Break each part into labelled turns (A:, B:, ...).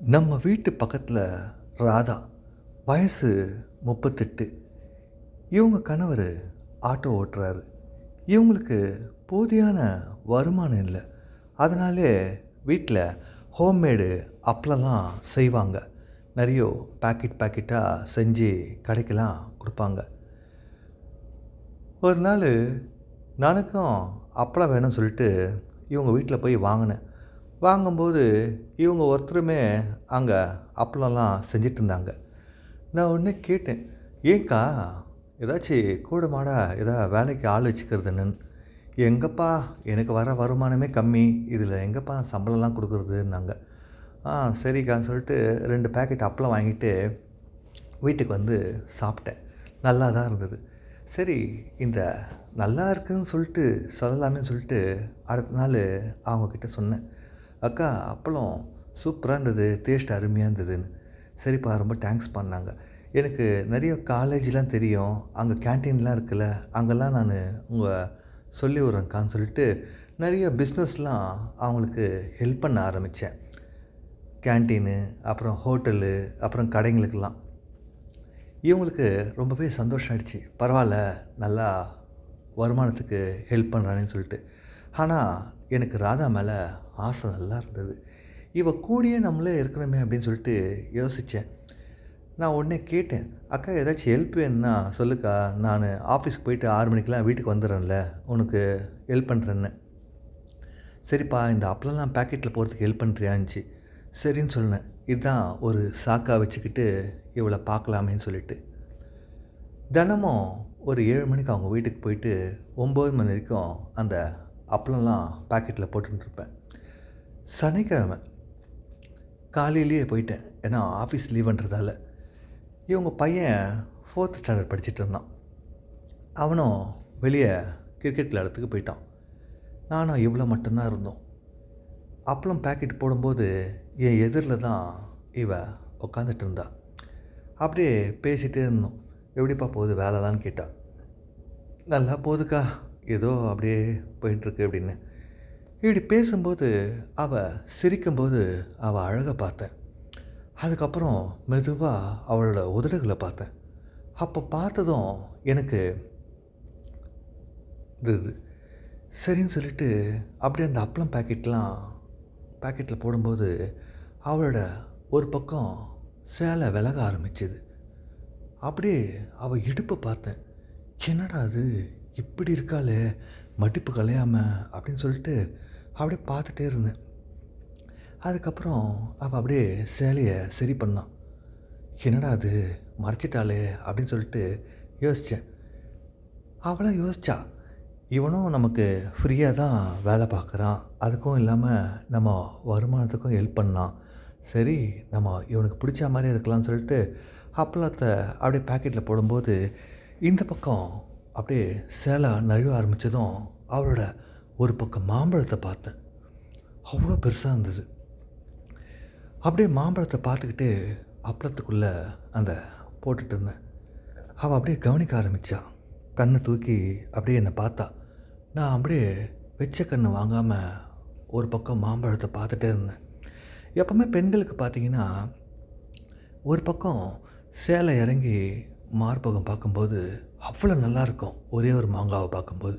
A: நம்ம வீட்டு பக்கத்தில் ராதா வயசு முப்பத்தெட்டு. இவங்க கணவர் ஆட்டோ ஓட்டுறாரு. இவங்களுக்கு போதியான வருமானம் இல்லை. அதனாலே வீட்டில் ஹோம்மேடு அப்பளம்லாம் செய்வாங்க. நிறைய பாக்கெட் பாக்கெட்டாக செஞ்சு கடைக்கெல்லாம் கொடுப்பாங்க. ஒரு நாள் நானுக்கும் அப்பளம் வேணும்னு சொல்லிட்டு இவங்க வீட்டில் போய் வாங்கினேன். வாங்கும்போது இவங்க ஒருத்தருமே அங்கே அப்பளம்லாம் செஞ்சிட்டு இருந்தாங்க நான் ஒன்று கேட்டேன் ஏங்க்கா ஏதாச்சும் கூட மாடா ஏதா வேலைக்கு ஆள் வச்சுக்கிறதுன்னு? எங்கப்பா எனக்கு வர வருமானமே கம்மி இதில் எங்கப்பா சம்பளம்லாம் கொடுக்குறதுன்னாங்க. ஆ சரிக்கான்னு சொல்லிட்டு ரெண்டு பேக்கெட் அப்பளம் வாங்கிட்டு வீட்டுக்கு வந்து சாப்பிட்டேன். நல்லா தான் இருந்தது. சரி இந்த நல்லா இருக்குதுன்னு சொல்லிட்டு சொல்லலாமே சொல்லிட்டு அடுத்த நாள் அவங்கக்கிட்ட சொன்னேன். அக்கா அப்பளம் சூப்பராக இருந்தது டேஸ்ட் அருமையாக இருந்ததுன்னு. சரிப்பா ரொம்ப தேங்க்ஸ் பண்ணாங்க. எனக்கு நிறைய காலேஜ்லாம் தெரியும். அங்கே கேன்டீன்லாம் இருக்குல்ல அங்கெல்லாம் நான் உங்கள் சொல்லி விட்றேங்க்கான்னு சொல்லிட்டு நிறைய பிஸ்னஸ்லாம் அவங்களுக்கு ஹெல்ப் பண்ண ஆரம்பித்தேன் கேன்டீனு அப்புறம் ஹோட்டலு அப்புறம் கடைங்களுக்கெல்லாம். இவங்களுக்கு ரொம்பவே சந்தோஷம் ஆயிடுச்சு. பரவாயில்ல நல்லா வருமானத்துக்கு ஹெல்ப் பண்ணுறானேன்னு சொல்லிட்டு. ஆனால் எனக்கு ராதா மேலே ஆசை நல்லா இருந்தது. இவ கூடயே நம்மளே இருக்கணுமே அப்படின்னு சொல்லிட்டு யோசித்தேன் நான் உடனே கேட்டேன் அக்கா ஏதாச்சும் ஹெல்ப் வேணும்னா சொல்லுக்கா. நான் ஆஃபீஸ்க்கு போயிட்டு ஆறு மணிக்கெலாம் வீட்டுக்கு வந்துடுறேன்ல. உனக்கு ஹெல்ப் பண்ணுறேன்னு சரிப்பா இந்த அப்பளம்லாம் பேக்கெட்டில் போகிறதுக்கு ஹெல்ப் பண்ணுறியான்ச்சு சரின்னு சொன்னேன். இதுதான் ஒரு சாக்கா வச்சுக்கிட்டு இவளை பார்க்கலாமேன்னு சொல்லிட்டு. தினமும் ஒரு ஏழு மணிக்கு அவங்க வீட்டுக்கு போயிட்டு ஒம்பது மணி வரைக்கும் அந்த அப்பளம்லாம் பாக்கெட்டில் போட்டுருப்பேன் சனிக்கிழமை காலையிலேயே போயிட்டேன். ஏன்னா ஆஃபீஸ் லீவுன்றதால இவங்க பையன் ஃபோர்த் ஸ்டாண்டர்ட் படிச்சுட்டு இருந்தான். அவனும் வெளியே கிரிக்கெட் விளையாடத்துக்கு போயிட்டான். நானும் இவ்வளோ மட்டும்தான் இருந்தோம். அப்பளம் பேக்கெட் போடும்போது என் எதிரில் தான் இவ உட்காந்துட்டு இருந்தா. அப்படியே பேசிகிட்டே இருந்தோம். எப்படிப்பா போகுது வேலைலான்னு கேட்டா. நல்லா போகுதுக்கா. ஏதோ அப்படியே போயிட்டுருக்கு அப்படின்னு. இப்படி பேசும்போது அவள் சிரிக்கும்போது அவள் அழகை பார்த்தேன். அதுக்கப்புறம் மெதுவாக அவளோட உதடுகளை பார்த்தேன். அப்போ பார்த்ததும் எனக்கு இது சரின்னு சொல்லிட்டு அப்படியே அந்த அப்பளம் பாக்கெட்லாம் பாக்கெட்டில் போடும்போது அவளோட ஒரு பக்கம் சேலை விலக ஆரம்பிச்சுது. அப்படியே அவள் இடுப்பை பார்த்தேன். என்னடா அது இப்படி இருக்காளே மடிப்பு கலையாமல் அப்படின்னு சொல்லிட்டு அப்படியே பார்த்துட்டே இருந்தேன். அதுக்கப்புறம் அவள் அப்படியே சேலையை சரி பண்ணான் என்னடா அது மறைச்சிட்டாளே அப்படின்னு சொல்லிட்டு யோசித்தேன் அவளாம் யோசித்தா இவனும் நமக்கு ஃப்ரீயாக தான் வேலை பார்க்குறான். அதுக்கும் இல்லாமல் நம்ம வருமானத்துக்கும் ஹெல்ப் பண்ணான் சரி நம்ம இவனுக்கு பிடிச்ச மாதிரி இருக்கலாம்னு சொல்லிட்டு அப்பளத்தை அப்படியே பேக்கெட்டில் போடும்போது இந்த பக்கம் அப்படியே சேலை நழுவ ஆரம்பித்ததும் அவளோட ஒரு பக்கம் மாம்பழத்தை பார்த்தேன். அவ்வளோ பெருசாக இருந்தது. அப்படியே மாம்பழத்தை பார்த்துக்கிட்டு அப்பளத்துக்குள்ளே அந்த போட்டுட்டு இருந்தேன். அவள் அப்படியே கவனிக்க ஆரம்பித்தா கண்ணை தூக்கி அப்படியே என்னை பார்த்தா. நான் அப்படியே வெச்ச கண்ணை வாங்காமல் ஒரு பக்கம் மாம்பழத்தை பார்த்துட்டே இருந்தேன். எப்போவுமே பெண்களுக்கு பார்த்தீங்கன்னா ஒரு பக்கம் சேலை இறங்கி மார்பகம் பார்க்கும்போது அவ்வளோ நல்லாயிருக்கும் ஒரே ஒரு மாங்காவை பார்க்கும்போது.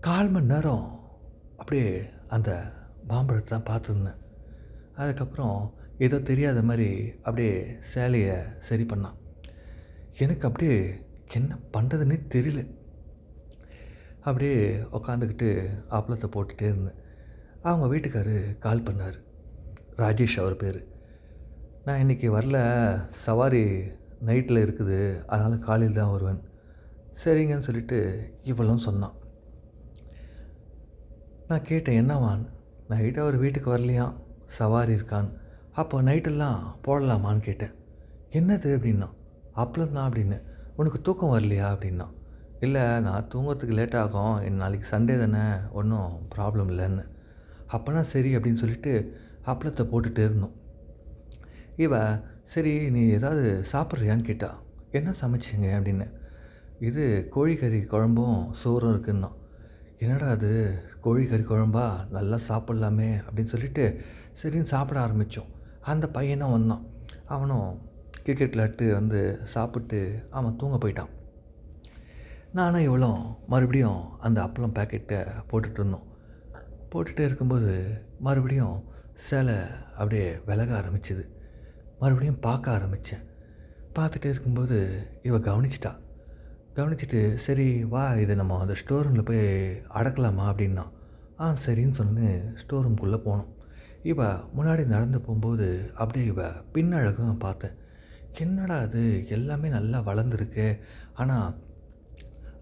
A: கால் மணி நேரம் அப்படியே அந்த மாம்பழத்தை தான் பார்த்துருந்தேன். அதுக்கப்புறம் ஏதோ தெரியாத மாதிரி அப்படியே சேலையை சரி பண்ணான். எனக்கு அப்படியே என்ன பண்ணுறதுன்னே தெரியல. அப்படியே உக்காந்துக்கிட்டு அப்பளத்தை போட்டுகிட்டே இருந்தேன். அவங்க வீட்டுக்காரு கால் பண்ணார். ராஜேஷ் அவர் பேர். நான் இன்றைக்கி வரல சவாரி நைட்டில் இருக்குது அதனால் காலையில் தான் வருவேன். சரிங்கன்னு சொல்லிட்டு இவளும் சொன்னான். நான் கேட்டேன் என்னவான் நைட்டு அவர் வீட்டுக்கு வரலையாம் சவாரி இருக்கான். அப்போ நைட்டெல்லாம் போடலாமான்னு கேட்டேன். என்னது அப்படின்னா அப்பளம் தான் அப்படின்னு. உனக்கு தூக்கம் வரலையா அப்படின்னா? இல்லை நான் தூங்குறதுக்கு லேட் ஆகும். என் நாளைக்கு சண்டே தானே ஒன்றும் ப்ராப்ளம் இல்லைன்னு. அப்போனா சரி அப்படின்னு சொல்லிட்டு அப்பளத்தை போட்டுகிட்டே இருந்தோம். இவன் சரி நீ ஏதாவது சாப்பிட்றியான்னு கேட்டா என்ன சமைச்சிங்க? அப்படின்னு. இது கோழிக்கறி குழம்பும் சோறும் இருக்குன்னா. என்னடா அது? கோழிக்கறி குழம்பா? நல்லா சாப்பிட்லாமே அப்படின்னு சொல்லிட்டு சரின்னு சாப்பிட ஆரம்பித்தோம் அந்த பையனும் வந்தான். அவனும் கிரிக்கெட் விளாட்டு வந்து சாப்பிட்டு அவன் தூங்க போயிட்டான். நானும் இவ்வளோ மறுபடியும் அந்த அப்பளம் பேக்கெட்டை போட்டுட்டு இருந்தோம். போட்டுகிட்டே இருக்கும்போது மறுபடியும் சிலை அப்படியே விலக ஆரம்பிச்சுது. மறுபடியும் பார்க்க ஆரம்பித்தேன். பார்த்துட்டே இருக்கும்போது இவ கவனிச்சிட்டா. கவனிச்சிட்டு சரி வா இதை நம்ம அந்த ஸ்டோர் ரூமில் போய் அடக்கலாமா? அப்படின்னா ஆ சரின்னு சொன்னு ஸ்டோர் ரூம்குள்ளே போனோம். இவ முன்னாடி நடந்து போகும்போது அப்படியே இவ பின்னழகும் பார்த்தேன். என்னடா அது எல்லாமே நல்லா வளர்ந்துருக்கு. ஆனால்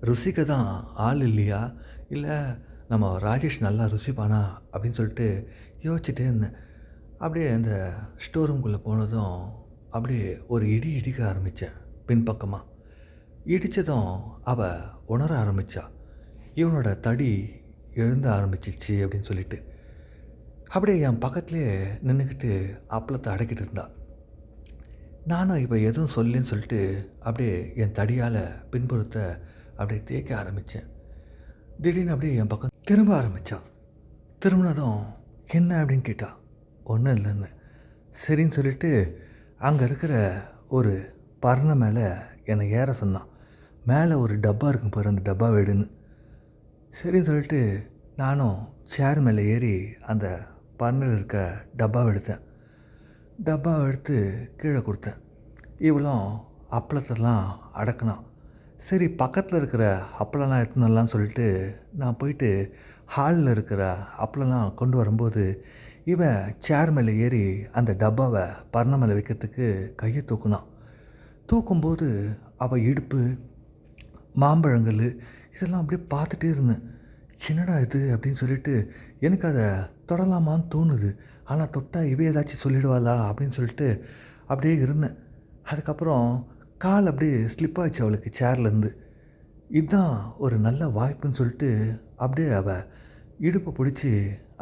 A: ருசிக்க தான் ஆள் இல்லையா? இல்லை நம்ம ராஜேஷ் நல்லா ருசிப்பானா? அப்படின்னு சொல்லிட்டு யோசிச்சுட்டே இருந்தேன். அப்படியே அந்த ஸ்டோர் ரூம்குள்ளே போனதும் அப்படியே ஒரு இடி இடிக்க ஆரம்பித்தேன் பின்பக்கமாக. இடித்ததும் அவள் உணர ஆரம்பித்தா. இவனோட தடி எழுந்த ஆரம்பிச்சிச்சு அப்படின்னு சொல்லிட்டு. அப்படியே என் பக்கத்துலேயே நின்றுக்கிட்டு அப்பளத்தை அடக்கிட்டு இருந்தா. நானும் இப்போ எதுவும் சொல்லின்னு சொல்லிட்டு அப்படியே என் தடியால் பின்புறத்தை அப்படியே தேய்க்க ஆரம்பித்தேன். திடீர்னு அப்படியே என் பக்கம் திரும்ப ஆரம்பித்தான் திரும்பினதும் என்ன அப்படின்னு கேட்டாள் ஒன்றும் இல்லைன்னு. சரின்னு சொல்லிட்டு அங்கே இருக்கிற ஒரு பரணை மேலே என்னை ஏற சொன்னான். மேலே ஒரு டப்பா இருக்கும் பாரு அந்த டப்பா வீடுன்னு. சரின்னு சொல்லிட்டு நானும் சேர் மேலே ஏறி அந்த பரணில் இருக்க டப்பாவை எடுத்தேன். டப்பாவை எடுத்து கீழே கொடுத்தேன். இவளும் அப்பளத்தெல்லாம் அடக்கினான். சரி பக்கத்தில் இருக்கிற அப்பளம்லாம் எடுத்துன்னு சொல்லிட்டு நான் போயிட்டு ஹாலில் இருக்கிற அப்பளம்லாம் கொண்டு வரும்போது இவன் சேர் மேலே ஏறி அந்த டப்பாவை பர்ண மேலே வைக்கிறதுக்கு கையை தூக்குனான். தூக்கும்போது அவள் இடுப்பு மாம்பழங்கள் இதெல்லாம் அப்படியே பார்த்துட்டே இருந்தேன். என்னடா இது அப்படின்னு சொல்லிட்டு எனக்கு அதை தொடலாமான்னு தோணுது. ஆனால் தொட்டால் இவ ஏதாச்சும் சொல்லிடுவாளா அப்படின்னு சொல்லிட்டு அப்படியே இருந்தேன். அதுக்கப்புறம் கால் அப்படியே ஸ்லிப் ஆச்சு அவளுக்கு சேர்லேருந்து இதுதான் ஒரு நல்ல வாய்ப்புன்னு சொல்லிட்டு அப்படியே அவள் இடுப்பை பிடிச்சி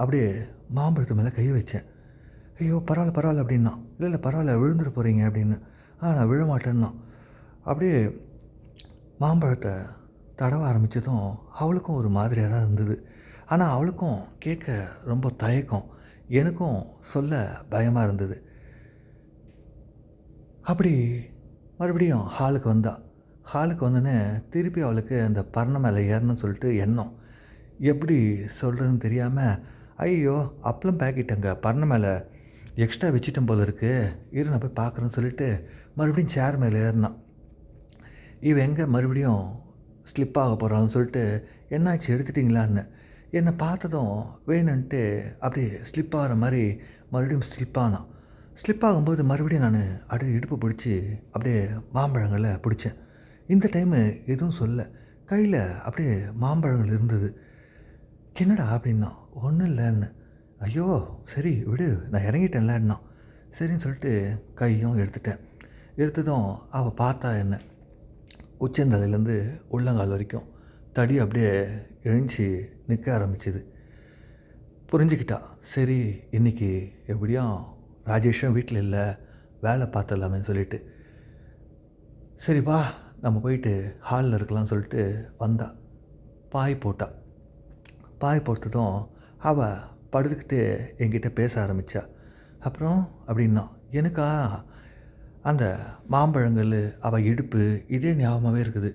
A: அப்படியே மாம்பழத்து மேலே கை வச்சேன். ஐயோ பரவாயில்ல பரவாயில்ல அப்படின்னா. இல்லை இல்லை பரவாயில்ல விழுந்துட்டு போகிறீங்க அப்படின்னு. ஆ நான் விழ மாட்டேன்னா. அப்படியே மாம்பழத்தை தடவ ஆரம்பித்ததும் அவளுக்கும் ஒரு மாதிரியாக தான் இருந்தது. ஆனால் அவளுக்கும் கேட்க ரொம்ப தயக்கம். எனக்கும் சொல்ல பயமாக இருந்தது. அப்படி மறுபடியும் ஹாலுக்கு வந்தாள் ஹாலுக்கு வந்தோடனே திருப்பி அவளுக்கு அந்த பரண மேலே ஏறணும்னு சொல்லிட்டு எண்ணம். எப்படி சொல்கிறதுன்னு தெரியாமல் ஐயோ அப்பளம் பேக்கெட் அங்கே பரண மேலே எக்ஸ்ட்ரா வச்சிட்டேன் போல இருக்கு. இரு நான் போய் பார்க்குறேன்னு சொல்லிட்டு மறுபடியும் சேர் மேலே ஏறினான். இவன் எங்கே மறுபடியும் ஸ்லிப் ஆக போகிறான்னு சொல்லிட்டு என்னாச்சு எடுத்துட்டிங்களான்னு? என்னை பார்த்ததும் வேணுன்ட்டு அப்படியே ஸ்லிப் ஆகிற மாதிரி மறுபடியும் ஸ்லிப் ஆனான். ஸ்லிப் ஆகும்போது மறுபடியும் நான் அப்படியே இடுப்பு பிடிச்சி அப்படியே மாம்பழங்களை பிடிச்சேன். இந்த டைமு எதுவும் சொல்ல. கையில் அப்படியே மாம்பழங்கள் இருந்தது. என்னடா அப்படின்னா? ஒன்றும் இல்லைன்னு. ஐயோ சரி விடு நான் இறங்கிட்டேன்லன்னா சரின்னு சொல்லிட்டு கையும் எடுத்துட்டேன். எடுத்ததும் அவள் பார்த்தா என்ன? உச்சந்தலையிலேருந்து உள்ளங்கால் வரைக்கும் தடி அப்படியே எழுஞ்சி நிற்க ஆரம்பிச்சுது. புரிஞ்சுக்கிட்டா. சரி இன்றைக்கி எப்படியும் ராஜேஷும் வீட்டில் இல்லை வேலை பார்த்துடலாமேன்னு சொல்லிட்டு. சரி வா நம்ம போயிட்டு ஹாலில் இருக்கலாம்னு சொல்லிட்டு வந்தா. பாய் போட்டா. பாய் பொறுத்ததும் அவள் படுத்துக்கிட்டு என்கிட்ட பேச ஆரம்பித்தா அப்புறம் அப்படின்னா எனக்கா அந்த மாம்பழங்கள் அவள் இடுப்பு இதே ஞாபகமாகவே இருக்குது.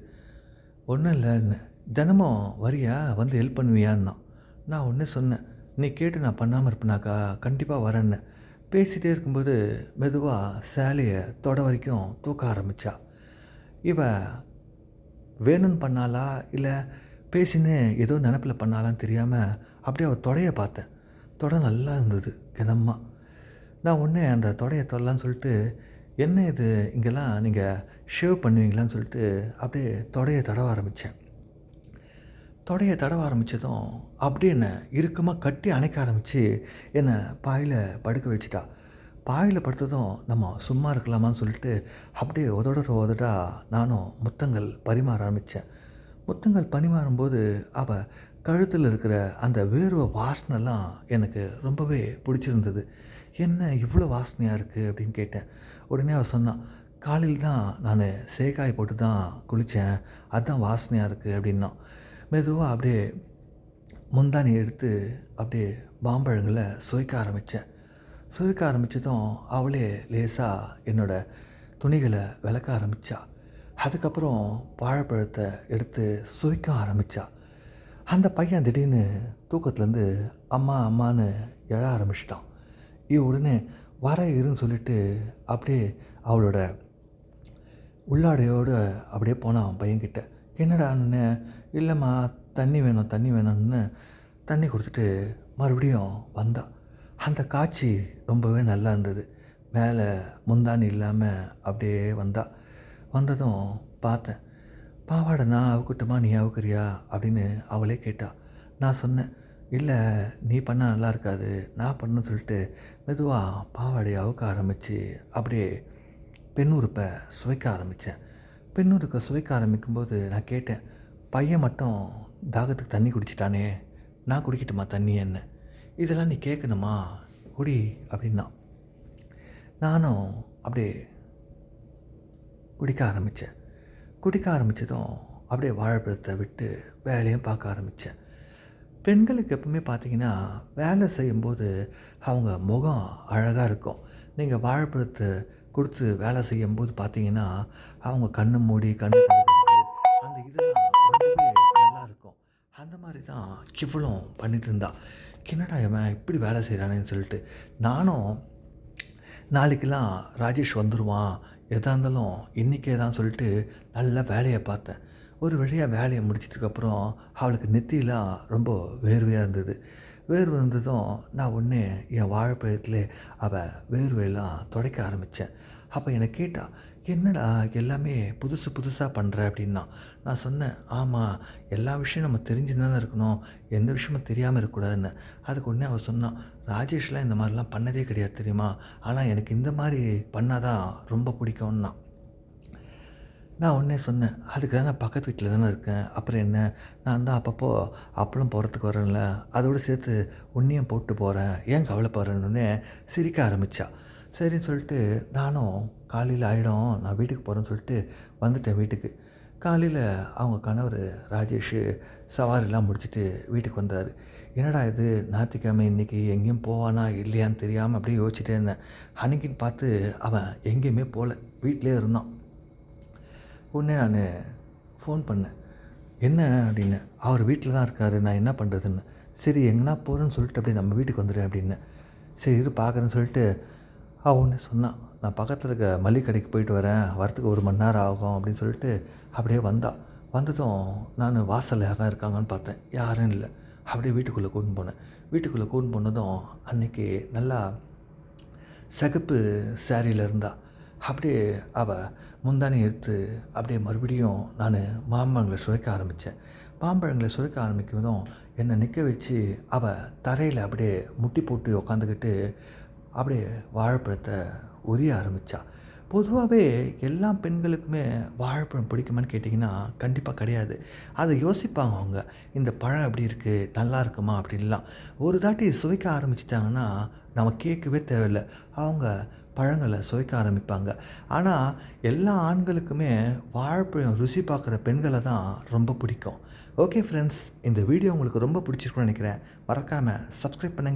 A: ஒன்றும் இல்லைன்னு. தினமும் வரியா? வந்து ஹெல்ப் பண்ணுவியான்னா நான் ஒன்று சொன்னேன் நீ கேட்டு நான் பண்ணாமல் இருப்பேனாக்கா கண்டிப்பாக வரேன்னு. பேசிகிட்டே இருக்கும்போது மெதுவாக சேலையை தொட வரைக்கும் தூக்க ஆரம்பித்தா இவ வேணும்னு பண்ணாலா இல்லை பேசின்னு ஏதோ நினப்பில் பண்ணாலாம் தெரியாமல் அப்படியே அவள் தொடையை பார்த்தேன். தொடை நல்லா இருந்தது கிதமாக நான் உடனே அந்த தொடையை தொடலான்னு சொல்லிட்டு என்ன இது? இங்கெல்லாம் நீங்கள் ஷேவ் பண்ணுவீங்களான்னு சொல்லிட்டு அப்படியே தொடையை தடவ ஆரம்பித்தேன் தொடையை தடவ ஆரம்பித்ததும் அப்படியே என்னை இறுக்கமாக கட்டி அணைக்க ஆரம்பித்து என்னை பாயில் படுக்க வச்சிட்டா. பாயில் படுத்ததும் நம்ம சும்மா இருக்கலாமான்னு சொல்லிட்டு அப்படியே உதடுற உதடா நானும் முத்தங்கள் பரிமாற ஆரம்பித்தேன் முத்தங்கள் பணிமாறும்போது அவள் கழுத்தில் இருக்கிற அந்த வேர்வை வாசனைலாம் எனக்கு ரொம்பவே பிடிச்சிருந்தது. என்ன இவ்வளோ வாசனையாக இருக்குது அப்படின்னு கேட்டேன். உடனே அவள் சொன்னான் காலையில் தான் நான் சேகாய் போட்டு தான் குளித்தேன் அதுதான் வாசனையாக இருக்குது அப்படின்னா. மெதுவாக அப்படியே முந்தானி எடுத்து அப்படியே மாம்பழங்களை சுவைக்க ஆரம்பித்தேன் சுவைக்க ஆரம்பித்ததும் அவளே லேசாக என்னோடய துணிகளை விளக்க ஆரம்பித்தாள் அதுக்கப்புறம் வாழைப்பழத்தை எடுத்து சுவைக்க ஆரம்பித்தா அந்த பையன் திடீர்னு தூக்கத்துலேருந்து அம்மா அம்மான்னு எழ ஆரம்பிச்சிட்டான். இவ உடனே வர இருன்னு சொல்லிட்டு அப்படியே அவளோட உள்ளாடையோடு அப்படியே போனான் அவன் பையன்கிட்ட. என்னடான்னு இல்லைம்மா தண்ணி வேணும் தண்ணி வேணும்னு தண்ணி கொடுத்துட்டு மறுபடியும் வந்தா. அந்த காட்சி ரொம்பவே நல்லா இருந்தது. மேலே முந்தானி இல்லாமல் அப்படியே வந்தாள் வந்ததும் பார்த்தேன். பாவாடை நான் அவுக்கட்டுமா? நீ அவுக்குறியா? அப்படின்னு அவளே கேட்டா. நான் சொன்னேன். இல்லை நீ பண்ணால் நல்லா இருக்காது. நான் பண்ணு சொல்லிட்டு மெதுவாக பாவாடையை அவுக்க ஆரம்பித்து அப்படியே பெண்ணுறுப்பை சுவைக்க ஆரம்பித்தேன் பெண்ணுறுப்பை சுவைக்க ஆரம்பிக்கும்போது நான் கேட்டேன் பையன் மட்டும் தாகத்துக்கு தண்ணி குடிச்சிட்டானே? நான் குடிக்கட்டுமா தண்ணி என்ன? இதெல்லாம் நீ கேட்கணுமா குடி அப்படின்னா. நானும் அப்படியே குடிக்க ஆரம்பித்தேன். குடிக்க ஆரம்பித்ததும் அப்படியே வாழைப்பழத்தை விட்டு வேலையும் பார்க்க ஆரம்பித்தேன். பெண்களுக்கு எப்பவுமே பார்த்தீங்கன்னா வேலை செய்யும்போது அவங்க முகம் அழகாக இருக்கும். நீங்கள் வாழைப்பழத்தை கொடுத்து வேலை செய்யும்போது பார்த்தீங்கன்னா அவங்க கண்ணு மூடி கண்ணு அந்த இதெல்லாம் ரொம்பவே நல்லா இருக்கும். அந்த மாதிரி தான் இவ்வளோ பண்ணிட்டு இருந்தா. என்னடா இவன் இப்படி வேலை செய்கிறானேன்னு சொல்லிட்டு நானும் நாளைக்கெல்லாம் ராஜேஷ் வந்துடுவான் எதாக இருந்தாலும் இன்றைக்கே தான் சொல்லிட்டு நல்லா வேலையை பார்த்தேன். ஒரு வழியாக வேலையை முடிச்சிட்டுக்கப்புறம் அவளுக்கு நெத்திலாம் ரொம்ப வேர்வையாக இருந்தது. வேர்வை இருந்ததும் நான் ஒன்று என் வாழைப்பழத்தில் அவள் வேர்வையெல்லாம் துடைக்க ஆரம்பித்தேன் அப்போ என்னை கேட்டா என்னடா எல்லாமே புதுசு புதுசாக பண்ணுற அப்படின்னா நான் சொன்னேன் ஆமாம் எல்லா விஷயம் நம்ம தெரிஞ்சு தானே இருக்கணும். எந்த விஷயமும் தெரியாமல் இருக்கக்கூடாதுன்னு. அதுக்கு ஒன்றே அவள் சொன்னான் ராஜேஷ்லாம் இந்த மாதிரிலாம் பண்ணதே கிடையாது தெரியுமா? ஆனால் எனக்கு இந்த மாதிரி பண்ணாதான் ரொம்ப பிடிக்கும்னா. நான் உடனே சொன்னேன் அதுக்கு தான் நான் பக்கத்து வீட்டில் தானே இருக்கேன். அப்புறம் என்ன? நான் தான் அப்பப்போ அப்பளம் போகிறதுக்கு வரேன்ல. அதோடு சேர்த்து உன்னையும் போட்டு போகிறேன் ஏன் கவலைப்படுறேன்னு சிரிக்க ஆரம்பித்தா சரின்னு சொல்லிட்டு நானும் காலையில் ஆகிடும் நான் வீட்டுக்கு போகிறேன்னு சொல்லிட்டு வந்துட்டேன் வீட்டுக்கு. காலையில் அவங்க கணவர் ராஜேஷ் சவாரிலாம் முடிச்சுட்டு வீட்டுக்கு வந்தார். என்னடா இது? ஞாயிற்றுக்கிழமை இன்றைக்கி எங்கேயும் போவானா இல்லையான்னு தெரியாமல் அப்படியே யோசிச்சுட்டே இருந்தேன். அன்னைக்குன்னு பார்த்து அவன் எங்கேயுமே போகல வீட்டிலே இருந்தான். உடனே நான் ஃபோன் பண்ணேன். என்ன அப்படின்னு அவர் வீட்டில் தான் இருக்கார் நான் என்ன பண்ணுறதுன்னு சரி எங்கன்னா போகிறேன்னு சொல்லிட்டு அப்படியே நம்ம வீட்டுக்கு வந்துடுறேன் அப்படின்னு. சரி இரு பார்க்குறேன்னு சொல்லிட்டு அவன் ஒன்று சொன்னான். நான் பக்கத்தில் இருக்க மளிகை கடைக்கு போயிட்டு வரேன். வரத்துக்கு ஒரு மணி நேரம் ஆகும் அப்படின்னு சொல்லிட்டு அப்படியே வந்தான் வந்ததும் நான் வாசலில் யாரா இருக்காங்கன்னு பார்த்தேன். யாரும் இல்லை. அப்படியே வீட்டுக்குள்ளே கூட்டின்னு போனேன். வீட்டுக்குள்ளே கூட்டின்னு போனதும் அன்றைக்கி நல்லா சிகப்பு சேரீயில் இருந்தா. அப்படியே அவள் முந்தானி எடுத்து அப்படியே மறுபடியும் நான் மாம்பழங்களை சுரைக்க ஆரம்பித்தேன் மாம்பழங்களை சுரைக்க ஆரம்பிக்கிறதும் என்னை நிற்க வச்சு அவள் தரையில் அப்படியே முட்டி போட்டு உக்காந்துக்கிட்டு அப்படியே வாழைப்பழத்தை உரிய ஆரம்பித்தாள் பொதுவாகவே எல்லா பெண்களுக்குமே வாழைப்பழம் பிடிக்குமான்னு கேட்டிங்கன்னா கண்டிப்பாக கிடையாது. அதை யோசிப்பாங்க அவங்க. இந்த பழம் எப்படி இருக்குது நல்லா இருக்குமா அப்படின்லாம். ஒரு தாட்டி சுவைக்க ஆரம்பிச்சிட்டாங்கன்னா நம்ம கேட்கவே தேவையில்லை. அவங்க பழங்களை சுவைக்க ஆரம்பிப்பாங்க. ஆனால் எல்லா ஆண்களுக்குமே வாழைப்பழம் ருசி பார்க்குற பெண்களை தான் ரொம்ப பிடிக்கும். ஓகே ஃப்ரெண்ட்ஸ் இந்த வீடியோ உங்களுக்கு ரொம்ப பிடிச்சிருக்குன்னு நினைக்கிறேன். மறக்காமல் சப்ஸ்கிரைப் பண்ணுங்கள்